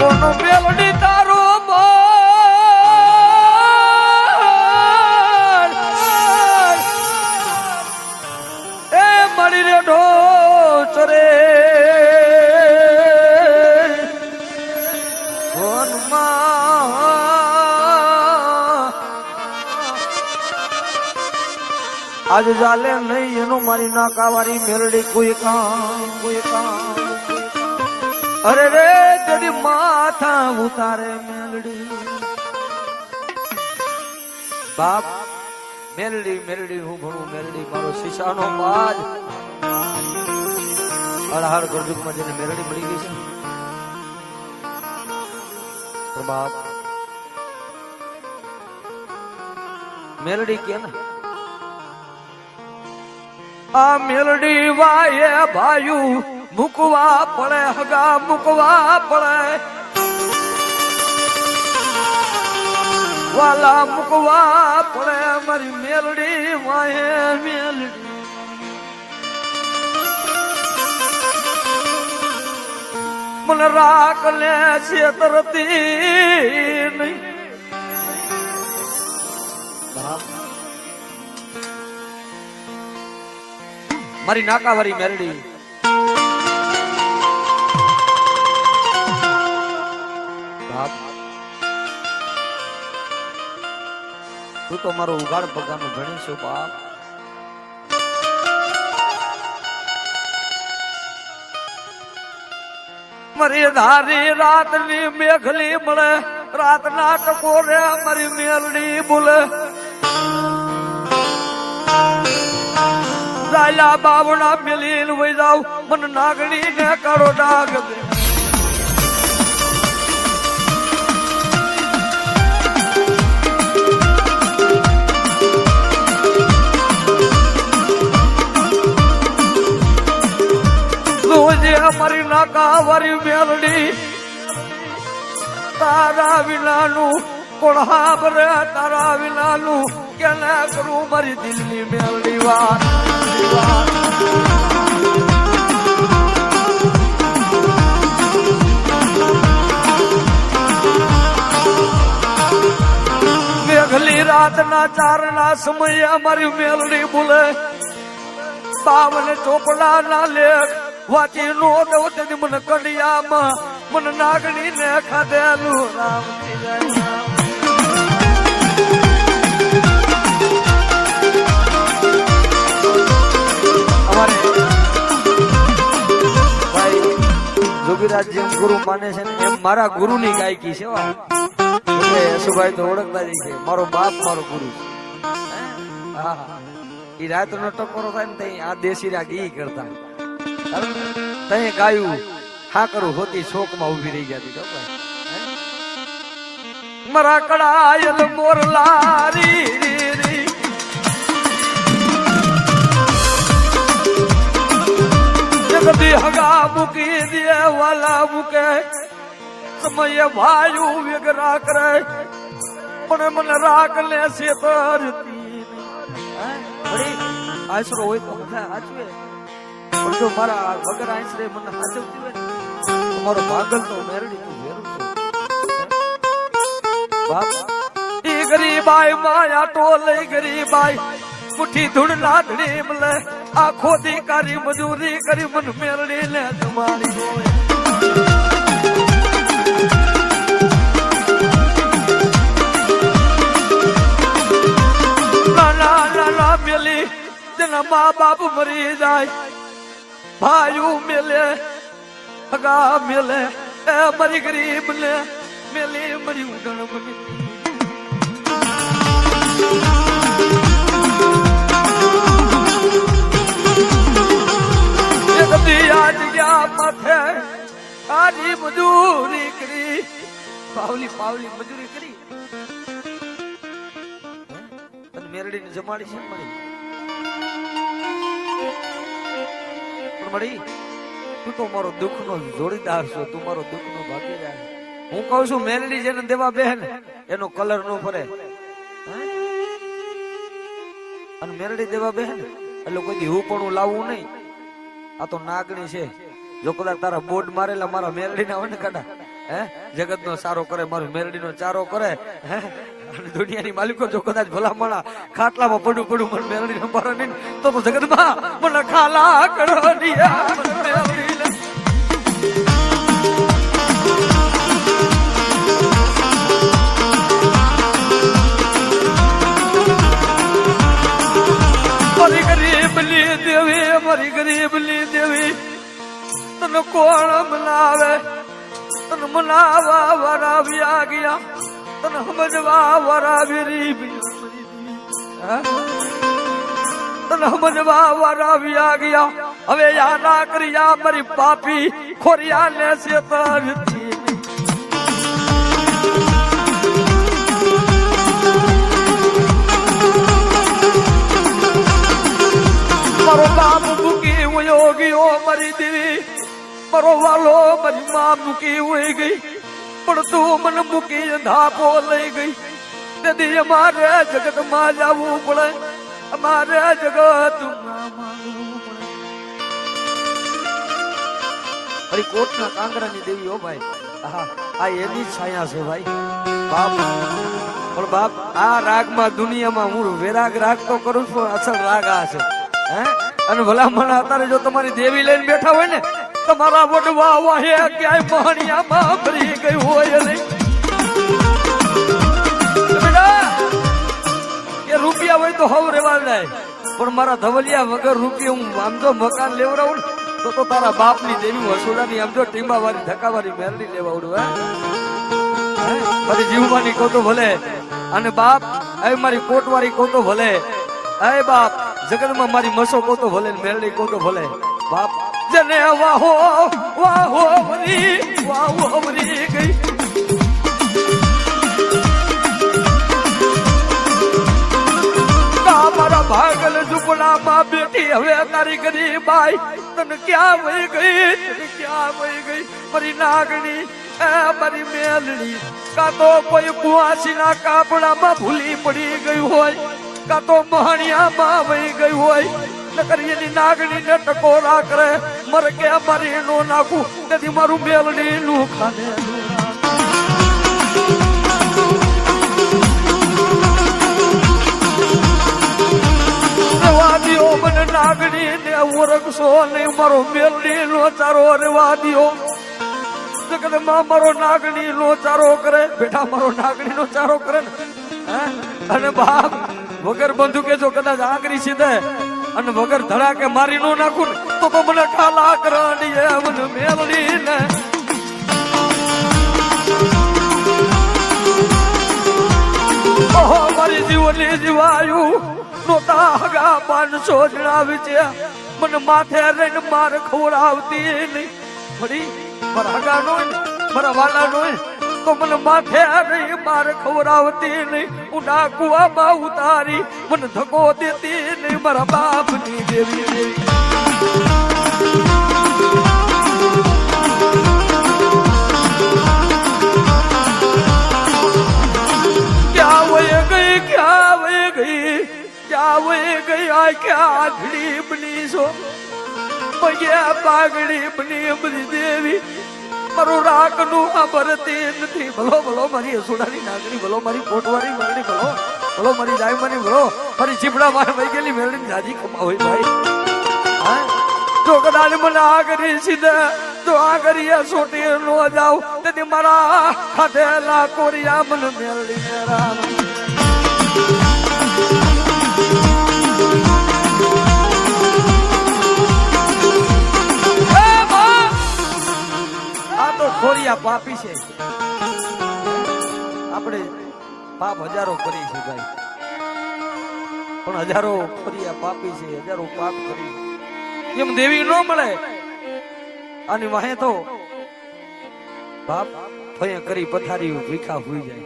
કોનો મેલડી તારો એ મળી રે ઢોચરે આજ જાલે નહીં, એનું મારી નાકાવારી મેલડી કોઈ કામ કોઈ કામ. અરે રે તડી માથા ઉતારે મેલડી. બાપ, મેલડી મેલડી હું ભણું મેલડી, મારો શીશાનો બાજ અડહાર ગરજુકમાં જેને મેલડી મળી ગઈ છે. બાપ, મેલડી કે ને? આ મેલડી વાયે ભાયુ મૂકવા પડે, હગા મૂકવા પડે. વાલા મૂકવા પડે, મારી મેલડી વાયે મેલડી. મને રાખ લે છેતરતી નહીં. બાપ મારી નાકાવારી મેરડી તું તો મારો ઉઘાડ પગાનો ભણી છો બાપ. મારી ધારી રાતની મેઘલી મળે, રાતના ટકોરે મારી મેલડી બોલે. રાયલા બાવણા મિલીન વઈ જાવ મન નાગણી ને કરો ડાગ દે. નાકા મેલડી, તારા વિનાનું કોળહાબ રે, તારા વિનાનું કેને કરું મારી દિલની મેલડી વાત? મેઘલી રાતના ચારના સમયે અમારી મેલડી બોલે, બાવન ચોપડા ના લેખ વાંચી નો દઉં મન કડિયામાં, મન નાગણી ને ખાધેલું. રામ ગુરુ માને છે ને મારા ગુરુની ગાયકી છે ઓળખતા મારો બાપ, મારો ગુરુ રાત નો ટકોરો થાય ને આ દેશી રાગ ઈ કરતા તઈ ગાયું હા કરું હોતી શોકમાં ઊભી રહી જતી તો? મરા કડાયલ મોરલારી રી જગદી હગા મૂકી દે, વાલા મૂકે. સમયે ભાયુ વિગરા કરે પણ મને રાગ લે છે તરતી. આશરો હોય તો બધા સાચવે પણ જો મારા વગર આશરે મને સાચવતી હોય મારો ભાગલ તો મેરડી તું વેરું છું. બાપ, એ ગરીબાઈ માયા ટોલે, ગરીબાઈ મુઠી ધૂળ લાડડી મલે આખો દી કરી મજૂરી કરી, મન મેરડી લે તમારી હોય. તેના મા બાપ મરી જાય. ભાઈઓ મેલે હગા મેલે, એ મરી ગરીબ ને મેલી મરી ગયા માથે મજૂરી કરી. પાવલી પાવલી મજૂરી કરી. અને જમાડી છે મળી મળી? તું તો મારો દુઃખનો જોડીદાર છો, તું મારો દુઃખનો ભાગીદાર હું કહું છું, મેલડી જેને દેવા બેન એનો કલર નો ફરે. અને મેરડી દેવા બેન એટલે કોઈ હું પણ લાવવું નહીં. આ તો નાગણી છે. જો કદાચ તારા બોર્ડ મારેલા મારા મેરડી ના હોય ને કાઢા હે? જગત નો સારો કરે, મારું મેરડી નો ચારો કરે, હે? દુનિયાની માલિકો જો કદાચ ભલામણા ખાટલામાં પડું પડું મન મેળવી નો નહીં તો જગતમાં મને ખાલા કરો. મારી ગરીબ લી દેવી તને કોણ મનાવે તને મનાવા વરાવ્યા ગયા તને સમજવા વરાવી રી હા? તને સમજવા વરાવ્યા ગયા. હવે યાદા કર્યા, મારી પાપી ખોરિયા ને શેતરથી મારો બાપ મૂકી હું યોગીઓ મરી દેવી. મારો વાલો મારી માં મૂકી હોય ગઈ. પણ તું મન મૂકી ધાપો લઈ ગઈ. તેથી અમારે જગતમાં જવું પડે. અમારે જગત અરે કોટ ના કાંકરા ની દેવી હો ભાઈ. આ એની છાયા છે ભાઈ. બાપ. પણ બાપ, આ રાગમાં દુનિયામાં હું વેરાગ રાગ તો કરું છું અસલ રાગ આ છે. હે? અને ભલા મને અત્યારે જો તમારી દેવી લઈને બેઠા હોય ને તમારા વડવા વાહે ક્યાંય પાણીયામાં ભરી ગયું હોય નહીં. રૂપિયા હોય તો હવ રેવા જાય પણ મારા ધવલિયા વગર રૂપિયા હું આમ મકાન લેવડાવું તો તો તારા બાપની દેવી વસુલાની આમ જો ટીમા વાળી ધક્કા વાળી મેરડી લેવાડું હે? મારી જીવવાની કહું તો ભલે. અને બાપ, એ મારી કોટવારી કહું તો ભલે. એ બાપ જગતમાં મારી મસો કહું તો ભલે મેરડી કહું તો ભલે. બાપ જને વાહો વાહો મરી વાહો મરી ગઈ. મારા ભાગલ ઝૂંપડામાં બેઠી, હવે તારી ગરીબાઈ તને ક્યાં વહી ગઈ, તને ક્યાં વહી ગઈ? મારી નાગણી એ મારી મેલડી. કા તો કોઈ કુવાસીના કાપડામાં ભૂલી પડી ગઈ હોય, કા તો મહણિયામાં વહી ગઈ હોય, નકરી એની નાગણી ને ટકોરા કરે મર કે મારી નો નાખું, તેથી મારું મેલડી નું ખાને. વાદીઓ મને નાગણી ને ઓરખશો નહીં મારો મેલડી નો ચારો રેવા દ્યો જગતમાં મારો નાગણી નો ચારો કરે, બેટા મારો નાગણી નો ચારો કરે? અને બાપ વગર બંદૂકે જો કદાચ આંગળી સીધે. અને વગર ધડાકે મારી નો નાખું તો તો મને કાલા કરવાની મને મેલડી ને. ઓહો, મારી જીવની જીવાયું નોતા હગા પાંચસો જણાવી છે. મને માથે રહીને માર ખવડાવતી નહીં. ફરી મારા હગા નો, મારા વાલા નો, તો મને માથે રહી માર ખવડાવતી નહીં. ઉડા કુવામાં ઉતારી, મને ધકો દેતી મારા બાપની દેવી. ક્યાં વય ગઈ, ક્યાં વય ગઈ? ક્યાં વય ગઈ? આ ક્યાં આધડી બની છો? પગ્યા પાઘડી બની દેવી. મારું રાગનું આ ભરતી નથી. ભલો ભલો, મારી અસુડાની નાગણી, ભલો, મારી ફોટવાની માગણી ભલો. ભલો, મારી મને ભલો. ફરી ચીપડા મારે ભાઈ ગયેલી મેળવી દાદી ખમા ભાઈ હા? જો કદાચ મને આ કરી સીધા જો આ કરી સોટી નો જાવ તેથી મારા હાથે કોરિયા મને મેળવી તો ખોરિયા પાપી છે. આપણે પાપ હજારો કરી છે ભાઈ. પણ હજારો ફરિયા પાપી છે, હજારો પાપ કરી. એમ દેવી ન મળે. આની વાહે તો બાપ ભય કરી પથારી ભીખા હોઈ જાય.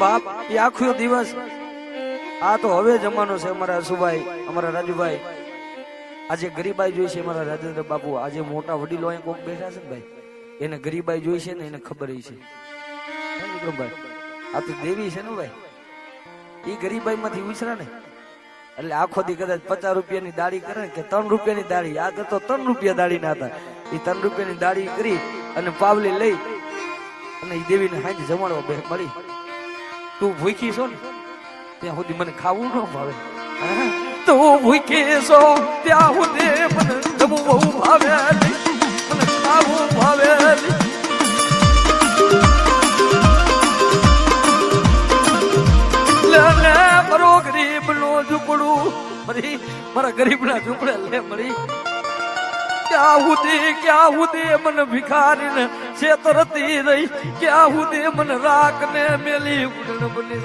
બાપ, એ આખો દિવસ આ તો હવે જમાનો છે અમારા અશુભાઈ અમારા રાજુભાઈ. આજે ગરીબાઈ જોઈ છે અમારા રાજેન્દ્ર બાપુ. આજે મોટા વડીલો અહીં કોક બેઠા છે ભાઈ. એને ગરીબાઈ જોઈ છે ને એને ખબર છે. વિક્રમભાઈ? આ તો દેવી છે ને ભાઈ? એ ગરીબાઈ માંથી ઉછરા ને. એટલે આખો દી કદાચ પચાસ રૂપિયાની દાડી કરે કે ત્રણ રૂપિયાની દાડી આ તો ત્રણ રૂપિયા દાડી ના હતા. એ ત્રણ રૂપિયાની દાડી કરી અને પાવલી લઈ અને એ દેવીને હાંજ જમાડવા બે મળી. તું ભૂખી છો ને, ત્યાં સુધી મને ખાવું ન ભાવે. તું ભૂખી છો, ત્યાં સુધી મને જમવું ભાવે મને ખાવું ભાવે લે મારો ગરીબ નો ઝૂંપડું. મરી, મારા ગરીબ ના ઝૂંપડે લે, મરી. ક્યાં સુધી ક્યાં સુધી મને ભિખારી ને છેતરતી રહી? ક્યાં સુધી મને રાખ ને મેલી ઉડણ બની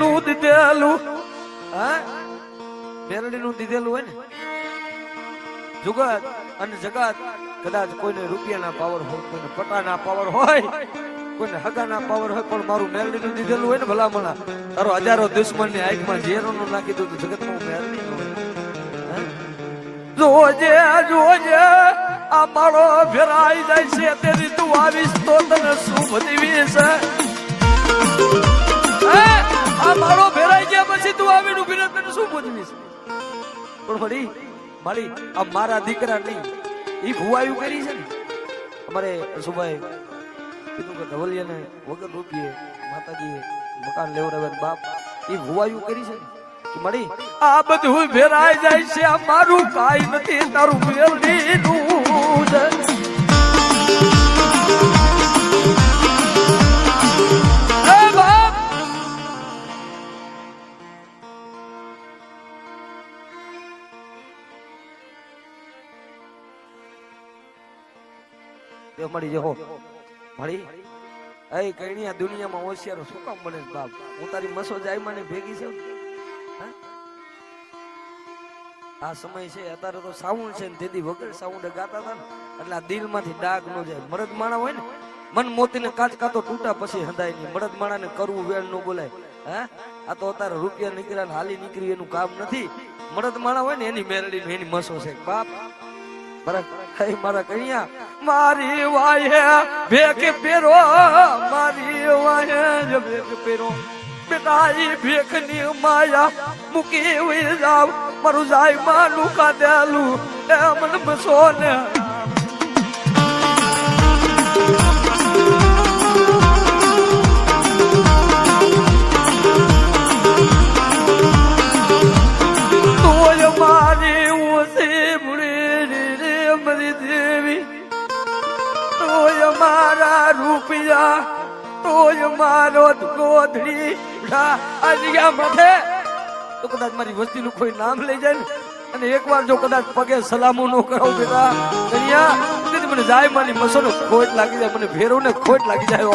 નું દીધેલું, હા? નું દીધેલું હોય ને? જુગત અને જગત કદાચ કોઈને રૂપિયાના પાવર હોય, કોઈને પટાના પાવર હોય, કોઈને હગાના પાવર હોય, પણ મારું મેરડી દીધેલું હોય ને ભલામણા તારો હજારો દુશ્મનની આંખમાં ઝેરો નું નાખી દીધું જગતમાં હોય. જોજે જોજે, આ મારો ફેરાઈ જાય છે તેની તું આવીશ તો તને શું બધી છે? આ મારો ફેરાઈ ગયા પછી તું આવીને ઊભી તને શું પૂછવીશ પણ વળી મારી આ મારા દીકરા નહીં ઈ ભુવાયું કરી છે ને? અમારે સુભાઈ કીધું કે ધવલિયાને વગર રૂપિયે માતાજીએ મકાન લેવડાવે બાપ, ઈ ભુવાયું કરી છે ને? મળી આ બધું ભેરાઈ જાય છે, આ મારું કાઈ નથી, તારું મેલડીનું મળી જહો ભળી? એ કઈ દુનિયામાં હોશિયારો શું કામ બને બાપ? હું તારી મસો જાય ભેગી છે? આ સમય છે, અત્યારે તો સાઉન્ડ છે ને તેથી વગર સાઉન્ડ ગાતા હતા ને, એટલે આ દિલમાંથી ડાઘ નો જાય. મરદ માણા હોય ને, મન મોતીને કાચ કાતો તૂટા પછી હંધાય નહીં. મરદ માણાને કરવું વેળ નો બોલાય. હે? આ તો અત્યારે રૂપિયા નીકળ્યા ને હાલી નીકળી એનું કામ નથી. મરદ માણા હોય ને, એની મેરડી એની મસો છે. બાપ, બરાબર. મારા કઈયા મારી વાહે ભેખ પેરો, મારી વાહે જ ભેખ પેરો. બેટા ઈ ભેખની માયા મૂકી જાવ, મારું જાય માનું કાદેલું એમ બસો ને રૂપિયા તોય મારો ગોધડી. આજ્ઞા માથે તો કદાચ મારી વસ્તીનું કોઈ નામ લઈ જાય ને, અને એકવાર જો કદાચ પગે સલામો નો કરો બેટા. કન્યા મને જાય મારી મસોનો ખોટ લાગી જાય, મને ભેરો ને ખોટ લાગી જાય